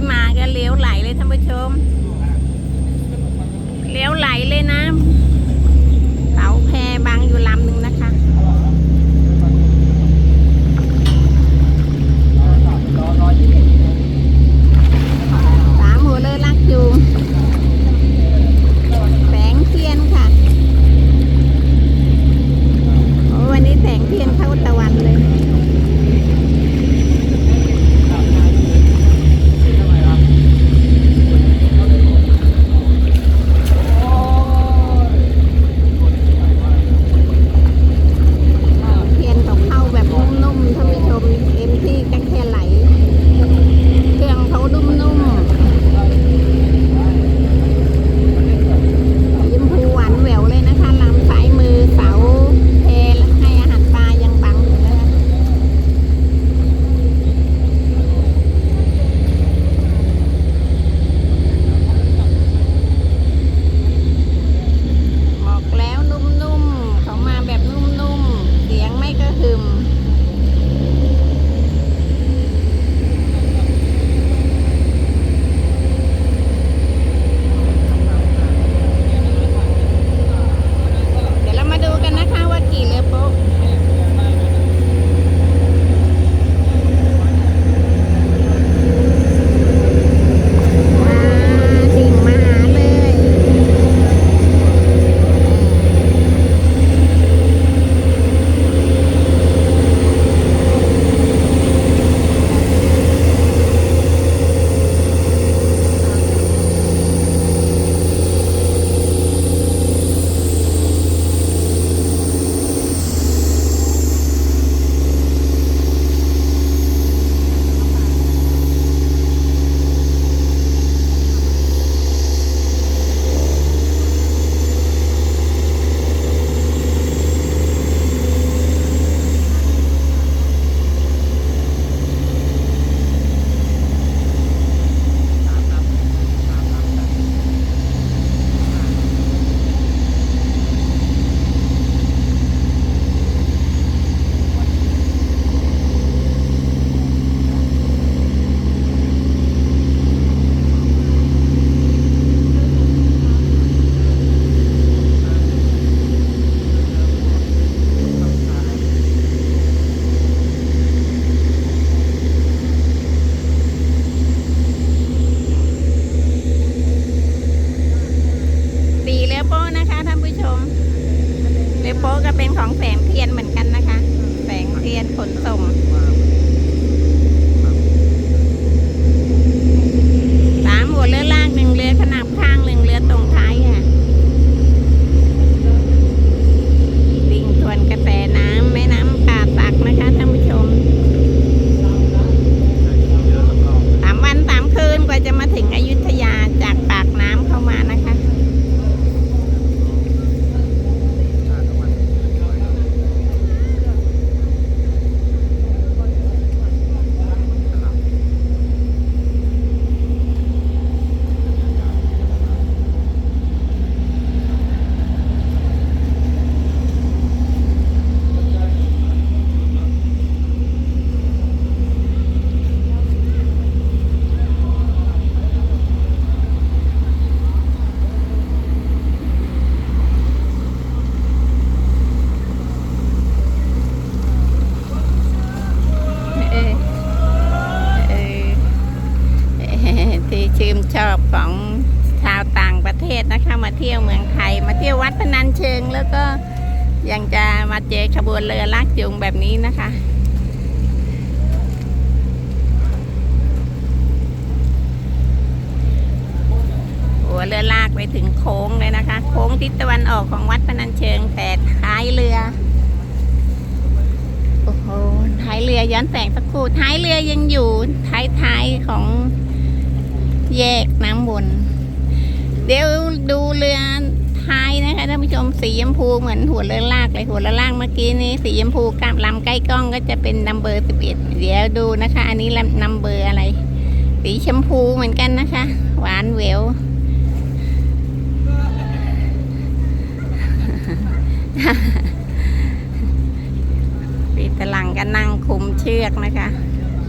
ยมาก็เลี้ยวไหลเลยท่านผู้ชม เลี้ยวไหลเลยนะเสาแพบังอยู่ลำหนึ่งนะ ขนส่ง สามหัวเรือลากหนึ่งเรือขนาบข้างหนึ่งเรือตรงท้ายค่ะดิ่งทวนกระแสน้ำแม่น้ำป่าสักนะคะท่านผู้ชมสามวันสามคืนกว่าจะมาถึงอยุธยาจากปากน้ำเข้ามานะคะ เออเออที่ชื่นช อบของชาวต่างประเทศนะคะมาเที่ยวเมืองไทย มาเที่ยววัดพนัญเชิงแล้วก็ยังจะมาเจอขบวนเรือลากจูงแบบนี้นะคะหัวเรือลากไปถึงโค้งเลยนะคะ โค้งทิศตะวันออกของวัดพนัญเชิงแต่ท้ายเรือโอ้โหท้ายเรือย้อนแสงสักครู่ท้ายเรือยังอยู่ท้ายท้ายของ แยกน้ำวน เดี๋ยวดูเรือท้ายนะคะท่านผู้ชมสีชมพูเหมือนหัวเรือลากเลยหัวเรือลากเมื่อกี้นี้สีชมพูกับลำใกล้กล้องก็จะเป็นนัมเบอร์สิบเอ็ดเดี๋ยวดูนะคะ อันนี้ลำนัมเบอร์อะไร สีชมพูเหมือนกันนะคะ หวานแหววปีตะลังก็นั่งคุมเชือกนะคะ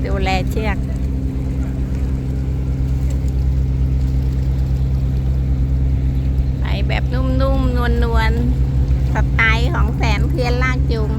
ดูแลเชือก แบบนุ่มๆนวลๆสไตล์ของแสนเพียนลากจุง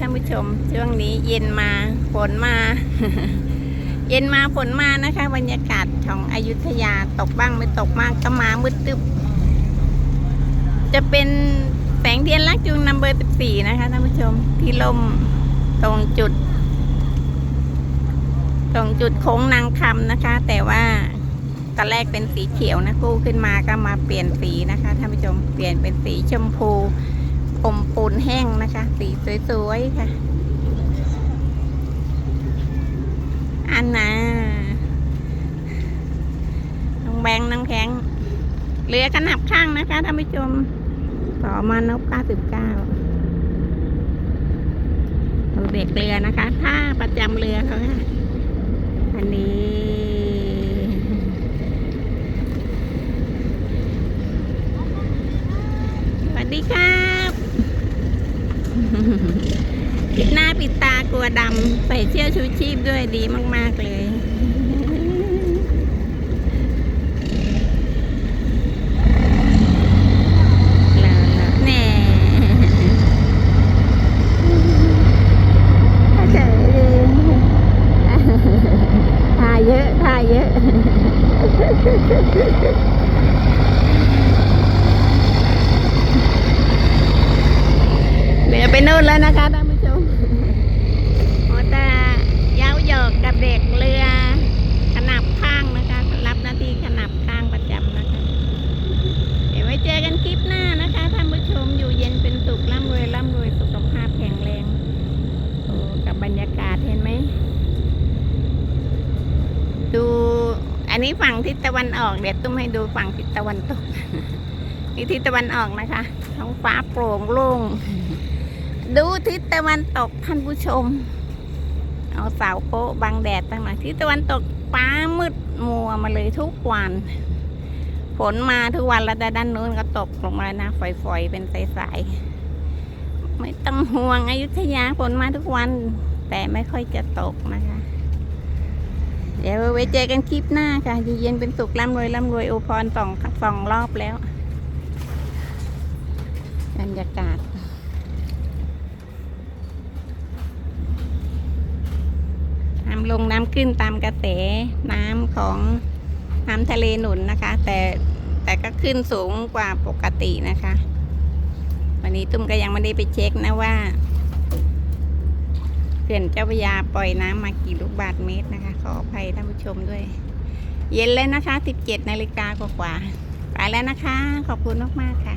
ท่านผู้ชม ช่วงนี้เย็นมาฝนมา เย็นมาฝนมานะคะ บรรยากาศของอยุธยาตกบ้างไม่ตกมากก็มามืดตึบจะเป็นแสงเทียนลักจูงนัมเบอร์14นะคะท่านผู้ชมที่ลมตรงจุด ตรงจุดโค้งนางคำนะคะ แต่ว่าตอนแรกเป็นสีเขียวนะกู้ขึ้นมาก็มาเปลี่ยนสีนะคะท่านผู้ชมเปลี่ยนเป็นสีชมพู อมปูนแห้งนะคะ สีสวยๆค่ะ อันน่ะน้องแบงน้ำแข็งเรือขนาบข้างนะคะท่านผู้ชมต่อมานพ99เด็กเรือนะคะท่าประจำเรือเขาค่ะ อันนี้ สวัสดีครับ ปิดหน้าปิ ดำใส่เสื้อชูชีพด้วยดีมาก ๆ เลยลาลาแน่ถ้าเจอทาเยอะทาเยอะเรือไปนู่นแล้วนะคะท่านผู้ชมมอเตอร์ย้าวหยอกกับเด็กเรือขนาบข้างนะคะ รับหน้าที่ขนาบข้างประจำนะคะ เดี๋ยวไว้เจอกันคลิปหน้านะคะท่านผู้ชมอยู่เย็นเป็นสุขร่ำรวยร่ำรวยสุขภาพแข็งแรงโอ้กับบรรยากาศเห็นไหม ดูอั นนี้ฝั่งทิศตะวันออกเดี๋ยวตุ้มให้ดูฝั่งทิศตะวันตกนี่ทิศตะวันออกนะคะท้องฟ้าโปร่งโล่งดูทิศตะวันตกท่านผู้ชม เอาเสาโป๊ะบังแดดตั้งหน่อยทิศตะวันตกฟ้ามืดมัวมาเลยทุกวันฝนมาทุกวันแล้วแต่ด้านนู้นก็ตกลงมานะฝอยๆเป็นสายๆไม่ต้องห่วงอยุธยาฝนมาทุกวัน แต่ไม่ค่อยจะตกนะคะ เดี๋ยวไว้เจอกันคลิปหน้าค่ะเย็นเป็นสุขร่ำรวยร่ำรวยโอพรสองสองรอบแล้วบรรยากาศน้ำลงน้ำขึ้นตามกระแสน้ำของน้ำทะเลหนุนนะคะ แต่แต่ก็ขึ้นสูงกว่าปกตินะคะ วันนี้ตุ้มก็ยังไม่ได้ไปเช็คนะว่า ขื่อนเจ้าพยาปล่อยน้ำมากี่ลูกบาทเมตรนะคะ ขออภัยท่านผู้ชมด้วย เย็นเลยนะคะ 17นาฬิกากว่าๆไปแล้วนะคะ ขอบคุณมากๆค่ะ